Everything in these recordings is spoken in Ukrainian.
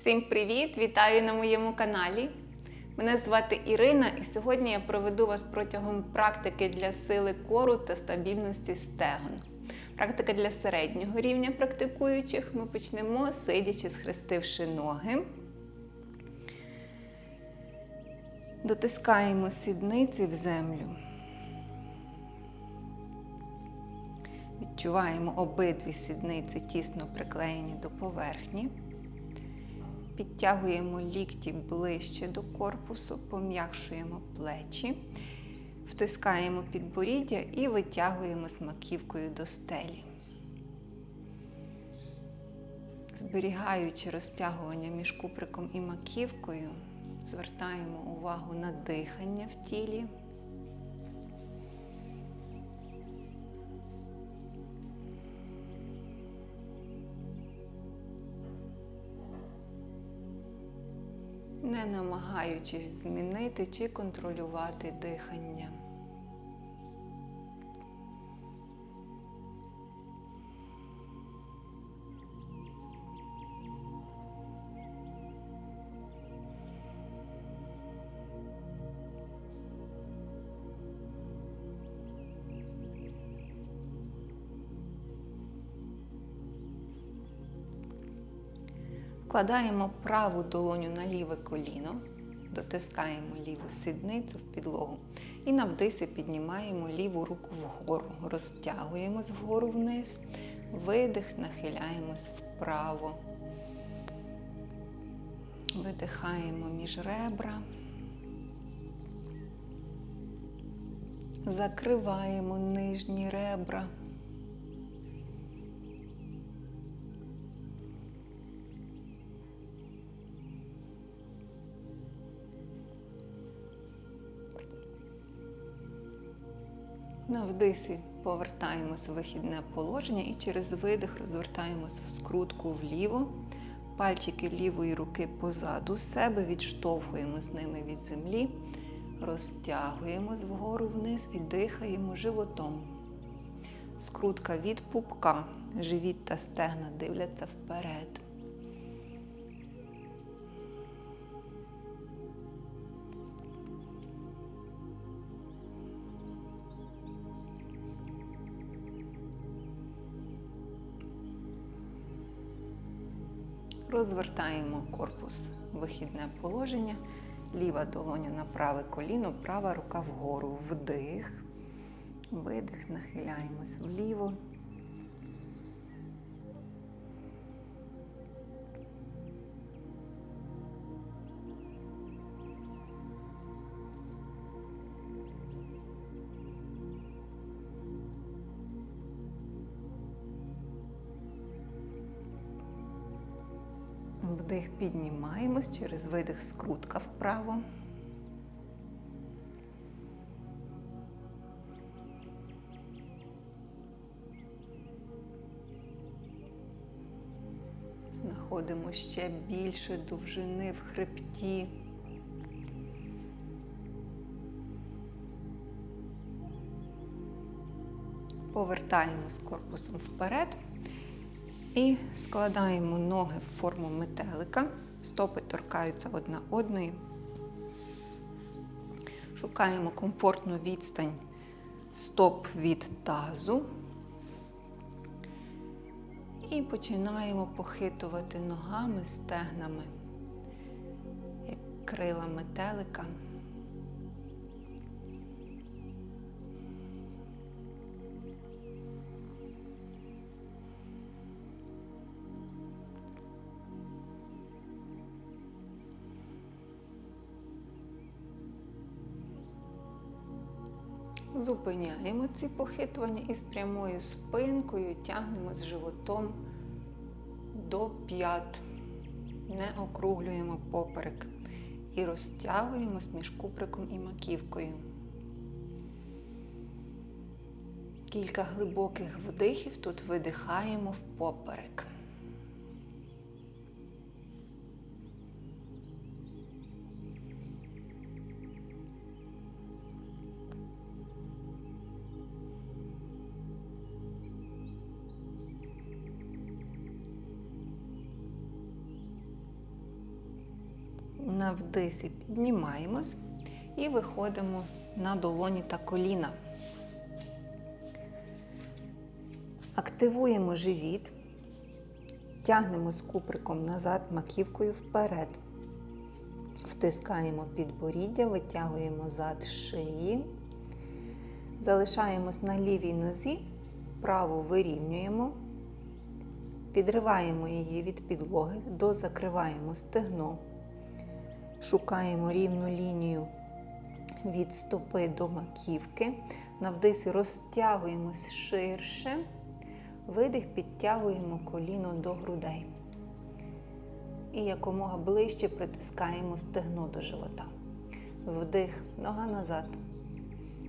Всім привіт! Вітаю на моєму каналі. Мене звати Ірина, і сьогодні я проведу вас протягом практики для сили кору та стабільності стегон. Практика для середнього рівня практикуючих. Ми почнемо сидячи, схрестивши ноги. Дотискаємо сідниці в землю. Відчуваємо обидві сідниці тісно приклеєні до поверхні. Підтягуємо лікті ближче до корпусу, пом'якшуємо плечі, втискаємо підборіддя і витягуємо маківкою до стелі. Зберігаючи розтягування між куприком і маківкою, звертаємо увагу на дихання в тілі. Не намагаючись змінити чи контролювати дихання. Вкладаємо праву долоню на ліве коліно, дотискаємо ліву сідницю в підлогу і навдиси піднімаємо ліву руку вгору, розтягуємось вгору вниз, видих, нахиляємось вправо. Видихаємо між ребра. Закриваємо нижні ребра. На вдисі повертаємось в вихідне положення і через видих розвертаємось в скрутку вліво. Пальчики лівої руки позаду себе, відштовхуємо з ними від землі, розтягуємось вгору вниз і дихаємо животом. Скрутка від пупка, живіт та стегна дивляться вперед. Розвертаємо корпус вихідне положення, ліва долоня на праве коліно, права рука вгору. Вдих, видих, нахиляємось вліво. Вдих піднімаємось через видих скрутка вправо. Знаходимо ще більше довжини в хребті. Повертаємось корпусом вперед. І складаємо ноги в форму метелика, стопи торкаються одна одної. Шукаємо комфортну відстань стоп від тазу. І починаємо похитувати ногами, стегнами, як крила метелика. Зупиняємо ці похитування і з прямою спинкою тягнемо з животом до п'ят. Не округлюємо поперек і розтягуємось між куприком і маківкою. Кілька глибоких вдихів тут видихаємо в На вдисі піднімаємось і виходимо на долоні та коліна. Активуємо живіт, тягнемо з куприком назад, маківкою вперед. Втискаємо підборіддя, витягуємо зад шиї. Залишаємось на лівій нозі, праву вирівнюємо, підриваємо її від підлоги, дозакриваємо стегно, шукаємо рівну лінію від стопи до маківки. На вдисі розтягуємось ширше, видих підтягуємо коліно до грудей. І якомога ближче притискаємо стегно до живота. Вдих, нога назад.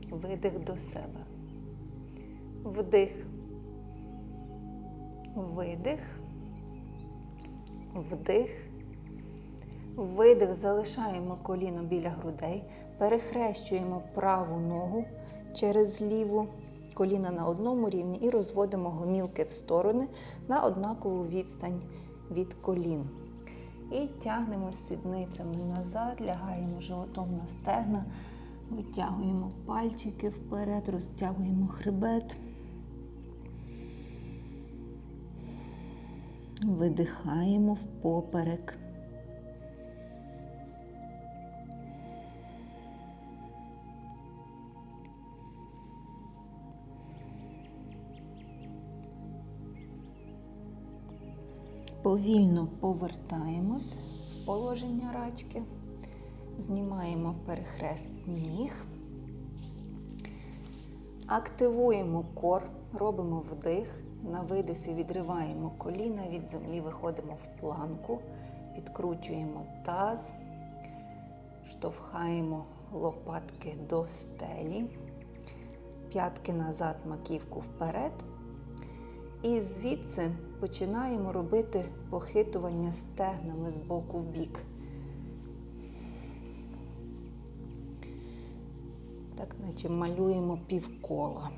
Видих до себе. Вдих. Видих. Вдих. Видих. Залишаємо коліно біля грудей. Перехрещуємо праву ногу через ліву. Коліна на одному рівні і розводимо гомілки в сторони на однакову відстань від колін. І тягнемо сідницями назад, лягаємо животом на стегна, витягуємо пальчики вперед, розтягуємо хребет. Видихаємо в Повільно повертаємось в положення рачки, знімаємо перехрест ніг, активуємо кор, робимо вдих, на видисі відриваємо коліна від землі, виходимо в планку, підкручуємо таз, штовхаємо лопатки до стелі, п'ятки назад, маківку вперед. І звідси починаємо робити похитування стегнами з боку в бік. Так, наче малюємо півкола.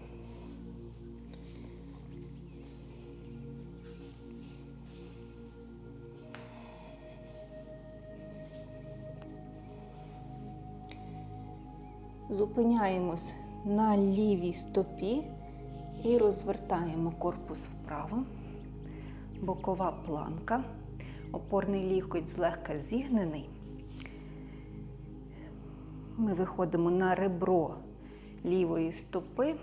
Зупиняємось на лівій стопі і розвертаємо корпус вправо, бокова планка, опорний лікоть злегка зігнений. Ми виходимо на ребро лівої стопи,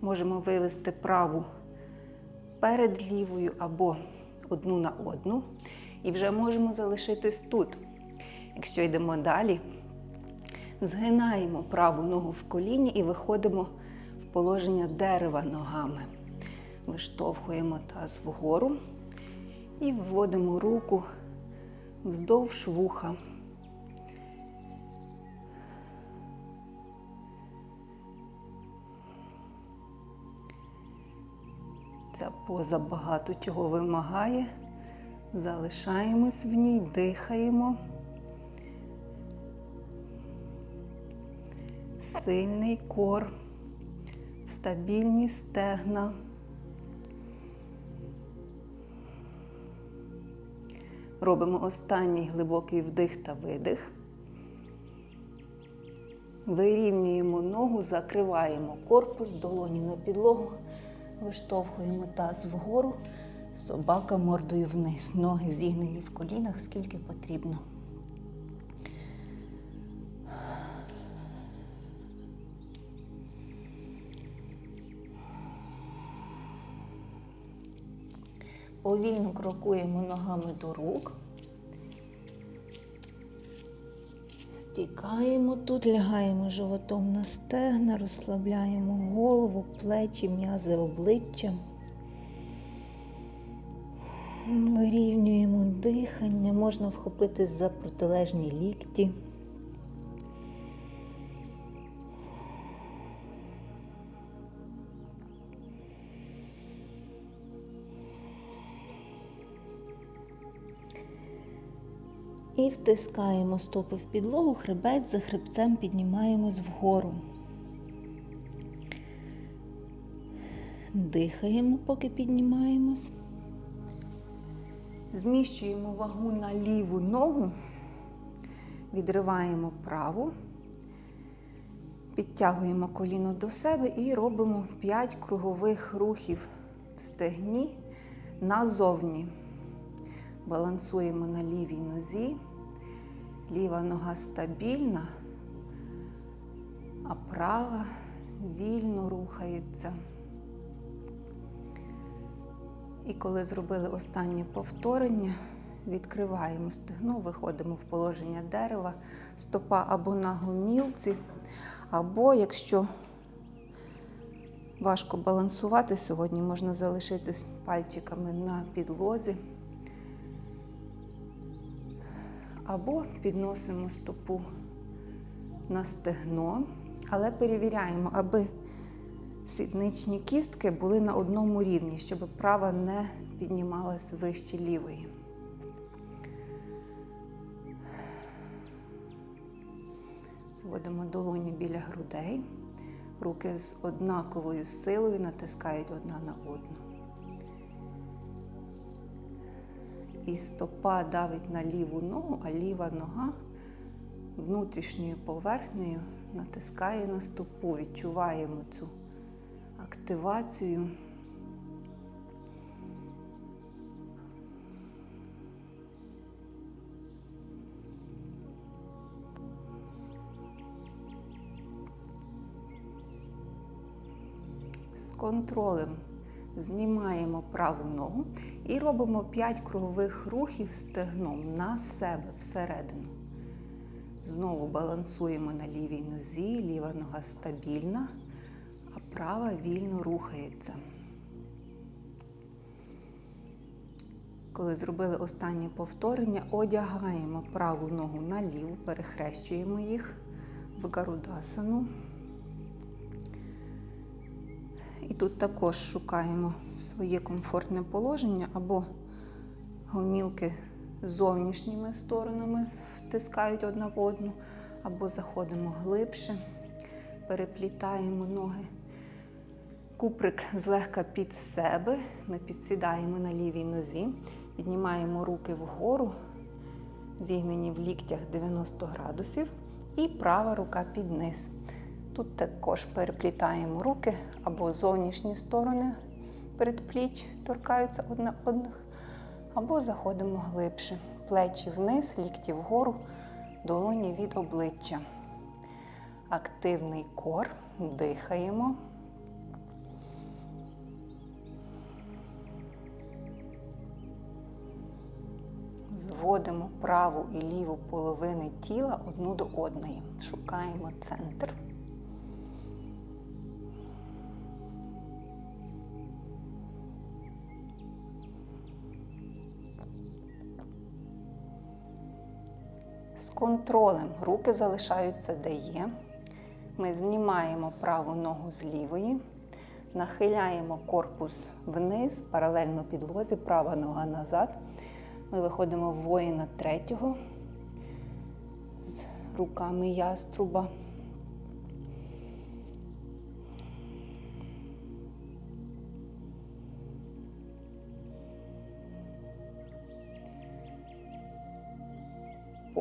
можемо вивести праву перед лівою або одну на одну. І вже можемо залишитись тут. Якщо йдемо далі, згинаємо праву ногу в коліні і виходимо в положення дерева ногами. Виштовхуємо таз вгору і вводимо руку вздовж вуха. Ця поза багато чого вимагає. Залишаємось в ній, дихаємо. Сильний кор, стабільні стегна. Робимо останній глибокий вдих та видих. Вирівнюємо ногу, закриваємо корпус, долоні на підлогу, виштовхуємо таз вгору, собака мордою вниз. Ноги зігнені в колінах, скільки потрібно. Повільно крокуємо ногами до рук. Стікаємо тут, лягаємо животом на стегна, розслабляємо голову, плечі, м'язи обличчя. Вирівнюємо дихання, можна вхопитись за протилежні лікті. І втискаємо стопи в підлогу, хребець за хребцем піднімаємось вгору. Дихаємо, поки піднімаємось. Зміщуємо вагу на ліву ногу Відриваємо праву, підтягуємо коліно до себе і робимо 5 кругових рухів в стегні назовні. Балансуємо на лівій нозі. Ліва нога стабільна, а права вільно рухається. І коли зробили останнє повторення, відкриваємо стегно, виходимо в положення дерева, стопа або на гомілці, або якщо важко балансувати сьогодні, можна залишитись пальчиками на підлозі. Або підносимо стопу на стегно, але перевіряємо, аби сідничні кістки були на одному рівні, щоб права не піднімалась вище лівої. Зводимо долоні біля грудей, руки з однаковою силою натискають одна на одну. І стопа давить на ліву ногу, а ліва нога внутрішньою поверхнею натискає на стопу. Відчуваємо цю активацію. З контролем знімаємо праву ногу і робимо 5 кругових рухів стегном на себе всередину. Знову балансуємо на лівій нозі, ліва нога стабільна, а права вільно рухається. Коли зробили останнє повторення, одягаємо праву ногу на ліву, перехрещуємо їх в гарудасану. І тут також шукаємо своє комфортне положення або гомілки зовнішніми сторонами втискають одна в одну, або заходимо глибше, переплітаємо ноги. Куприк злегка під себе. Ми підсідаємо на лівій нозі, піднімаємо руки вгору, зігнені в ліктях 90 градусів, і права рука під низ. Тут також переплітаємо руки або зовнішні сторони передпліч торкаються одна одних, або заходимо глибше. Плечі вниз, лікті вгору, долоні від обличчя. Активний кор, дихаємо. Зводимо праву і ліву половини тіла одну до одної. Шукаємо центр. Контролем руки залишаються де є. Ми знімаємо праву ногу з лівої, нахиляємо корпус вниз, паралельно підлозі, права нога назад. Ми виходимо в воїна третього з руками яструба.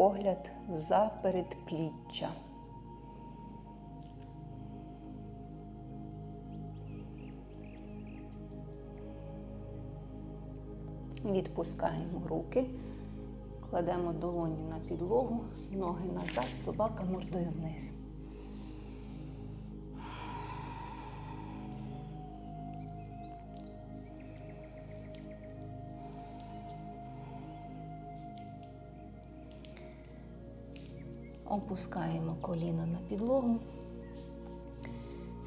Погляд за передпліччя. Відпускаємо руки, кладемо долоні на підлогу, ноги назад, собака мордою вниз. Опускаємо коліна на підлогу,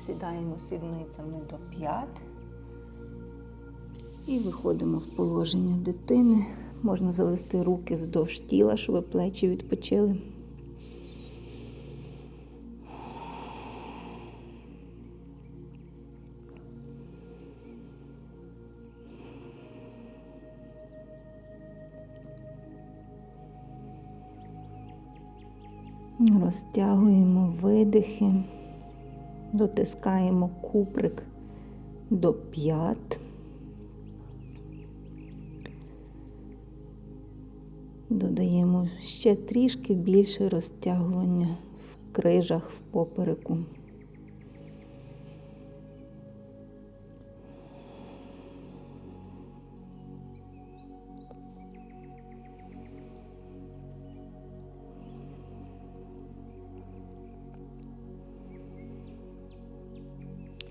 сідаємо сідницями до п'ят. І виходимо в положення дитини. Можна завести руки вздовж тіла, щоб плечі відпочили. Розтягуємо видихи, дотискаємо куприк до п'ят. Додаємо ще трішки більше розтягування в крижах в попереку.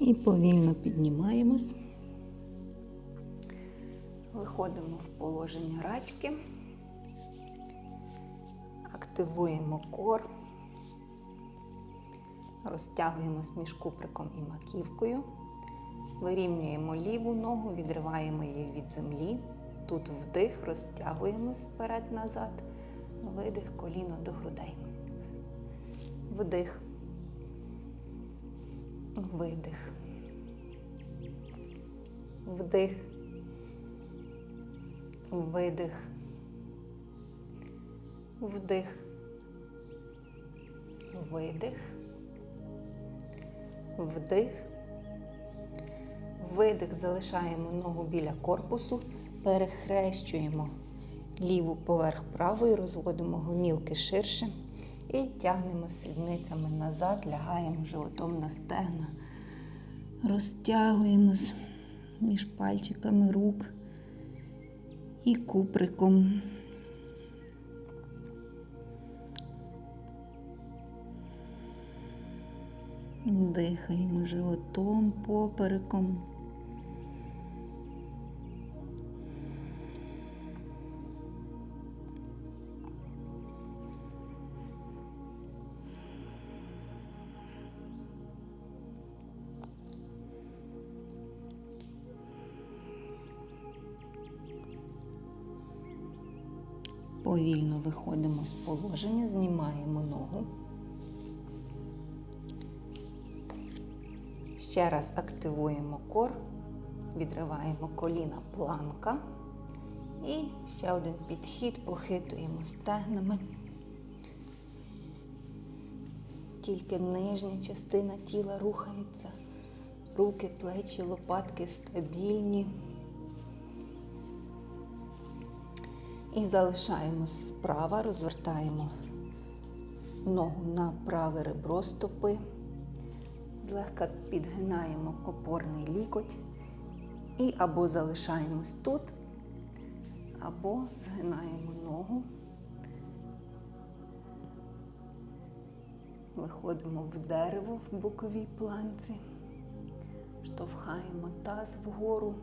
І повільно піднімаємось. Виходимо в положення рачки, активуємо кор, розтягуємось між куприком і маківкою, вирівнюємо ліву ногу, відриваємо її від землі. Тут вдих, розтягуємось вперед-назад, видих коліно до грудей. Вдих, видих, вдих. Видих. Вдих. Видих. Вдих. Видих. Залишаємо ногу біля корпусу, перехрещуємо ліву поверх правої, розводимо гомілки ширше і тягнемо сідницями назад, лягаємо животом на стегна. Розтягуємось між пальчиками рук і куприком. Дихаємо животом, попереком. Повільно виходимо з положення, знімаємо ногу. Ще раз активуємо кор, відриваємо коліна планка. І ще один підхід, похитуємо стегнами. Тільки нижня частина тіла рухається. Руки, плечі, лопатки стабільні. І залишаємо справа, розвертаємо ногу на праве ребро стопи, злегка підгинаємо опорний лікоть. І або залишаємось тут, або згинаємо ногу, виходимо в дерево в боковій планці, штовхаємо таз вгору.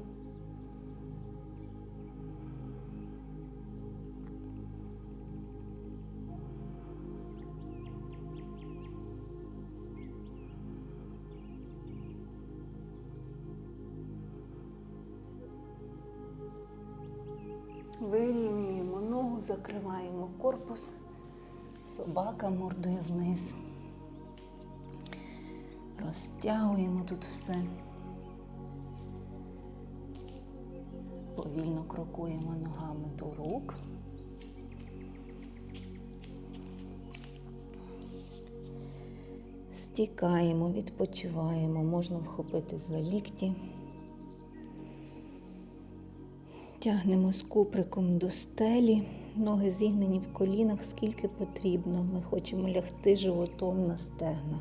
Закриваємо корпус, собака мордою вниз. Розтягуємо тут все. Повільно крокуємо ногами до рук. Стікаємо, відпочиваємо, можна вхопити за лікті. Тягнемо з куприком до стелі, ноги зігнені в колінах, скільки потрібно. Ми хочемо лягти животом на стегна.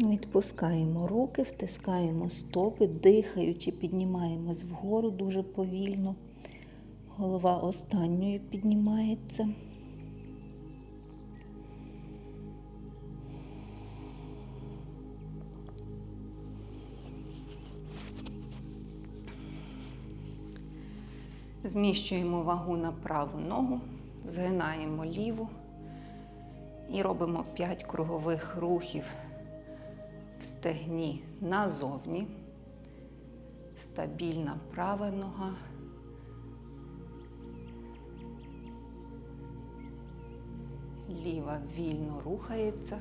Відпускаємо руки, втискаємо стопи, дихаючи, піднімаємось вгору дуже повільно. Голова останньою піднімається. Зміщуємо вагу на праву ногу, згинаємо ліву і робимо 5 кругових рухів в стегні назовні. Стабільна права нога. Ліва вільно рухається.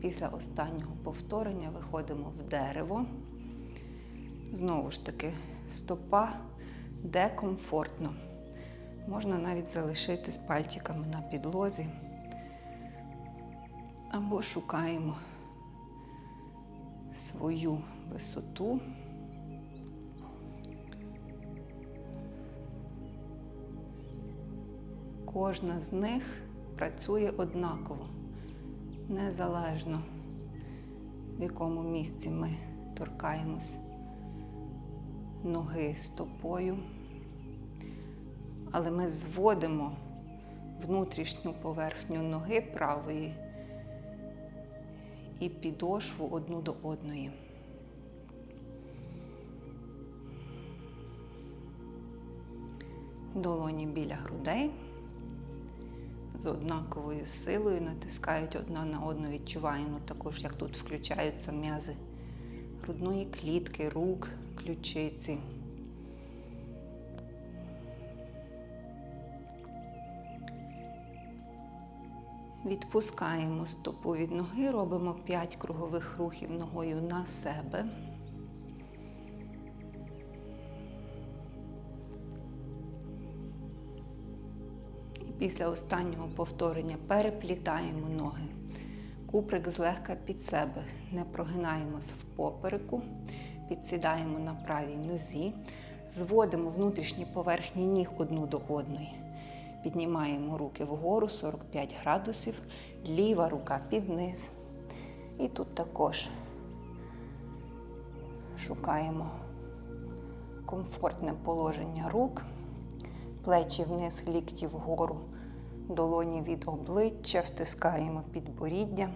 Після останнього повторення виходимо в дерево. Знову ж таки, стопа де комфортно. Можна навіть залишитись пальчиками на підлозі. або шукаємо свою висоту. Кожна з них працює однаково, незалежно в якому місці ми торкаємось ноги стопою, але ми зводимо внутрішню поверхню ноги правої і підошву одну до одної. Долоні біля грудей з однаковою силою натискають одна на одну. Відчуваємо також, як тут включаються м'язи грудної клітки, рук, ключиці. Відпускаємо стопу від ноги, робимо 5 кругових рухів ногою на себе. І після останнього повторення переплітаємо ноги. Куприк злегка під себе. Не прогинаємось в попереку, підсідаємо на правій нозі, зводимо внутрішні поверхні ніг одну до одної. Піднімаємо руки вгору 45 градусів, ліва рука під низ. І тут також шукаємо комфортне положення рук, плечі вниз, лікті вгору, долоні від обличчя, втискаємо підборіддя,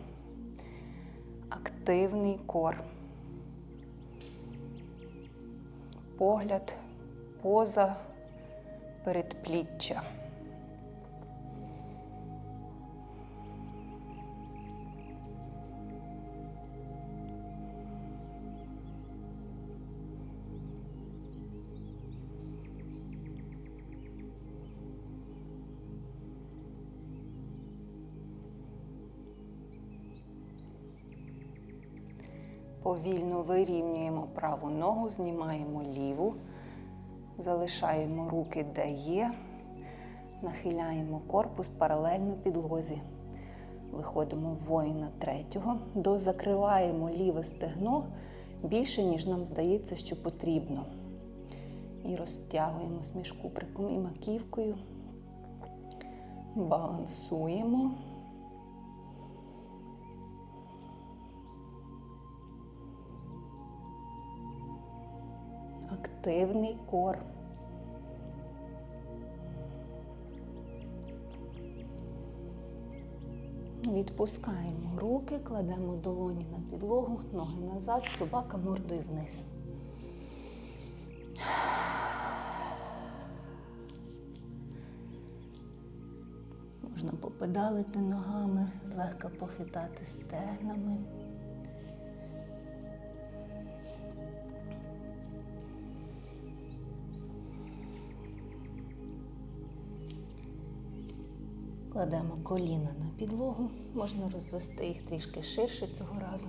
активний кор. Погляд поза передпліччя. Повільно вирівнюємо праву ногу, знімаємо ліву, залишаємо руки, де є, нахиляємо корпус паралельно підлозі. Виходимо в воїна третього, дозакриваємо ліве стегно більше, ніж нам здається, що потрібно. І розтягуємось між куприком і маківкою. Балансуємо. Активний кор. Відпускаємо руки, кладемо долоні на підлогу, ноги назад, собака мордою вниз. Можна попедалити ногами, злегка похитати стегнами. Кладемо коліна на підлогу, можна розвести їх трішки ширше цього разу.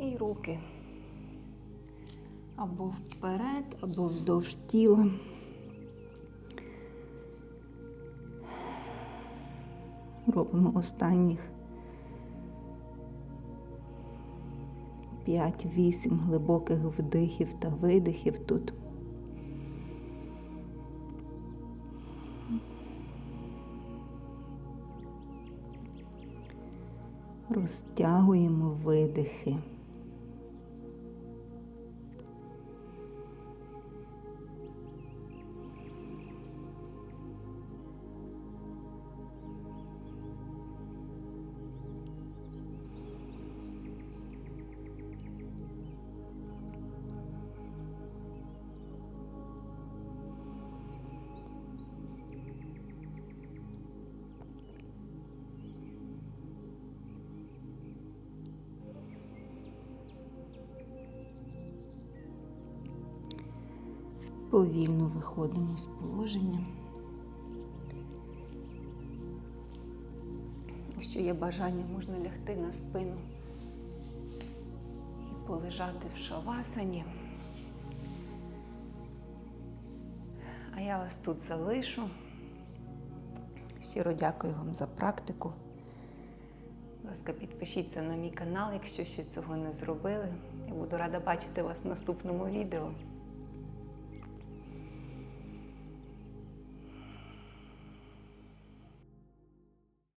І руки або вперед, або вздовж тіла. Робимо останніх 5-8 глибоких вдихів та видихів тут. Розтягуємо видихи. Повільно виходимо з положення. Якщо є бажання, можна лягти на спину і полежати в шавасані. А я вас тут залишу. Щиро дякую вам за практику. Будь ласка, підпишіться на мій канал, якщо ще цього не зробили. Я буду рада бачити вас в наступному відео.